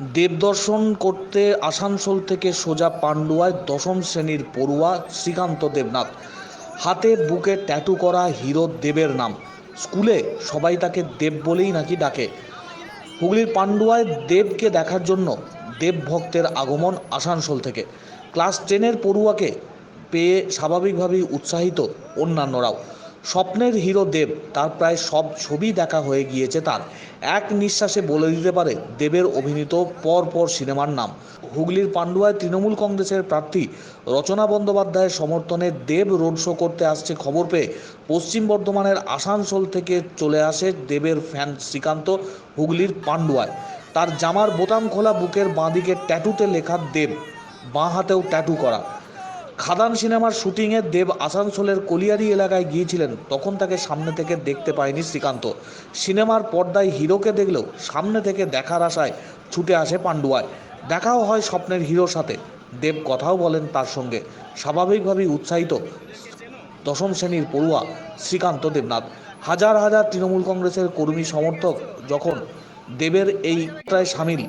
দেবদর্শন করতে আসানসোল থেকে সোজা পান্ডুয়ায় দশম শ্রেণির পড়ুয়া শ্রীকান্ত দেবনাথ। হাতে বুকে ট্যাটু করা হিরো দেবের নাম। স্কুলে সবাই তাকে দেব বলেই নাকি ডাকে। হুগলির পান্ডুয়ায় দেবকে দেখার জন্য দেব ভক্তের আগমন আসানসোল থেকে। ক্লাস টেনের পড়ুয়াকে পেয়ে স্বাভাবিকভাবেই উৎসাহিত অন্যান্যরাও। স্বপ্নের হিরো দেব, তার প্রায় সব ছবি দেখা হয়ে গিয়েছে তার। এক নিঃশ্বাসে বলে দিতে পারে, দেবের অভিনীত পর পর সিনেমার নাম। হুগলির পান্ডুয়ায় তৃণমূল কংগ্রেসের প্রার্থী রচনা বন্দ্যোপাধ্যায়ের সমর্থনে দেব রোড শো করতে আসছে খবর পেয়ে পশ্চিম বর্ধমানের আসানসোল থেকে চলে আসে দেবের ফ্যান শ্রীকান্ত, হুগলির পান্ডুয়ায়। তার জামার বোতাম খোলা বুকের বাঁদিকে ট্যাটুতে লেখা দেব, বাঁ হাতেও ট্যাটু করা। খাদান সিনেমার শুটিংয়ে দেব আসানসোলের কলিয়ারি এলাকায় গিয়েছিলেন। তখন তাকে সামনে থেকে দেখতে পায়নি শ্রীকান্ত। সিনেমার পর্দায় হিরোকে দেখলেও সামনে থেকে দেখার আশায় ছুটে আসে পান্ডুয়ায় দেখাও হয় স্বপ্নের হিরোর সাথে। দেব কথাও বলেন তার সঙ্গে। স্বাভাবিকভাবেই উৎসাহিত দশম শ্রেণির পড়ুয়া শ্রীকান্ত দেবনাথ। হাজার হাজার তৃণমূল কংগ্রেসের কর্মী সমর্থক যখন দেবের এই সামিল,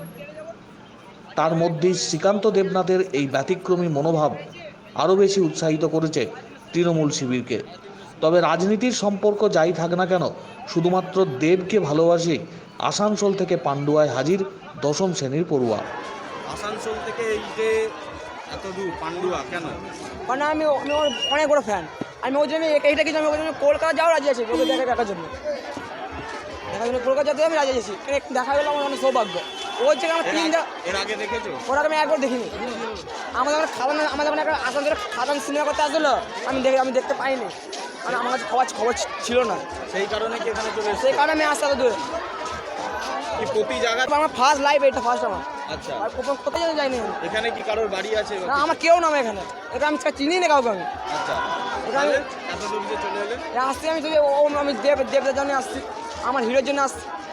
তার মধ্যেই শ্রীকান্ত দেবনাথের এই ব্যতিক্রমী মনোভাব আরও বেশি উৎসাহিত করেছে তৃণমূল শিবিরকে। তবে রাজনীতির সম্পর্ক যাই থাক না কেন শুধুমাত্র দেবকে ভালোবাসি আসানসোল থেকে পান্ডুয়ায় হাজির দশম শ্রেণির পড়ুয়া। আসানসোল থেকে এই যে এত দূর পান্ডুয়া কেন? মানে আমি ও- আমি ওর অনেক বড় ফ্যান আমি ওই জন্য এইটা কিছু আমি ওই জন্য কলকাতা যাওয়া রাজি আছি ওকে দেখা দেখার জন্য। দেখার জন্য কলকাতা যেতে আমি রাজি আছি। দেখা গেলো আমার অনেক সৌভাগ্য। ওই থেকে আমার তিনটা এর আগে দেখেছ? ওরা আমি একবার দেখিনি। আমাদের যখন খাদান আমাদের যখন একটা আসানসোলে খাদান সিনেমা করতে আসলো আমি দেখে আমি দেখতে পাইনি। মানে আমার কাছে খবর খবর ছিল না। সেই কারণে কি এখানে চলে সেই কারণে আমি আসতে দূরে। কি প্রতি জায়গা আমার ফার্স্ট লাইভ এটা ফার্স্ট আমার। আচ্ছা। আর কোথাও- কোথায় যেতে যাইনি এখানে কি কারোর বাড়ি আছে না আমার কেউ নাম এখানে। এটা আমি চিনি না কাউকে আমি। আচ্ছা। আসছি আমি ও আমি দেব দেবদের জন্য আসছি। আমার হিরোর জন্য আসছি।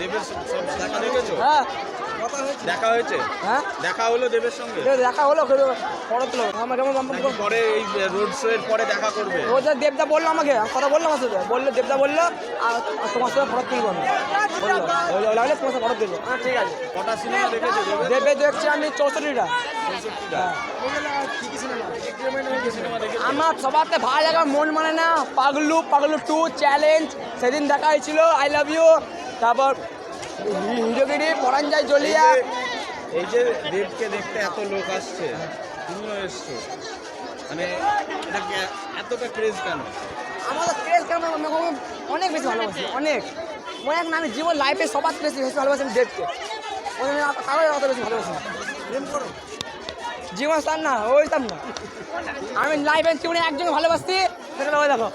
দেবের সব সব দেখা দেখেছ? হ্যাঁ। দেখা হয়েছে? হ্যাঁ। দেখা হলো দেবের সঙ্গে? দেখা হলো পরে তো আমার কেমন পরে এই রোড শো এর পরে দেখা করবে? ও যে দেবদা বলল আমাকে কথা বললাম আমার সাথে। বলল দেবদা বলল আর তোমার সাথে ফটো তুলবো আমি। বলল বলল, লাগলে তোমার সাথে ফটো তুলবো। হ্যাঁ ঠিক আছে। কটা সিনেমা দেখেছ দেবে? দেখছি আমি চৌষট্টিটা। দেখেছ? আমার সবার থেকে ভালো লাগা মন মানে না পাগলু পাগলু টু চ্যালেঞ্জ সেদিন দেখা হয়েছিল আই লাভ ইউ তারপর হিরোগিরি পরান যায় জলিয়া। এই যে- দেবকে দেখতে এত লোক আসছে তুমিও এসছো। মানে এতটা ক্রেজ কেন? আমাদের ক্রেজ ওকে অনেক বেশি ভালোবাসি অনেক। অনেক না আমি জীবন লাইফে সবার বেশি বেশি ভালোবাসি আমি দেবকে। ওই কারও অত বেশি ভালোবাসি। জীবন স্থান না ওইতাম না। আমি লাইফে জীবনে একজন ভালোবাসি সেটা ওই দেখো।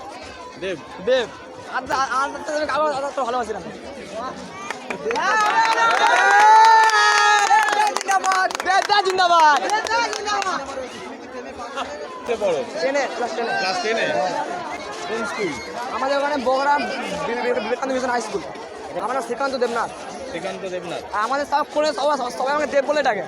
দেব। দেব। কারও ভালোবাসি না জিন্দাবাদ আমাদের ওখানে Bogra Vivekananda mission high school. আমার নাম শ্রীকান্ত দেবনাথ। শ্রীকান্ত দেবনাথ। আর আমাদের সব ফোনে সবাই সবাই আমাকে দেব বলে ডাকে।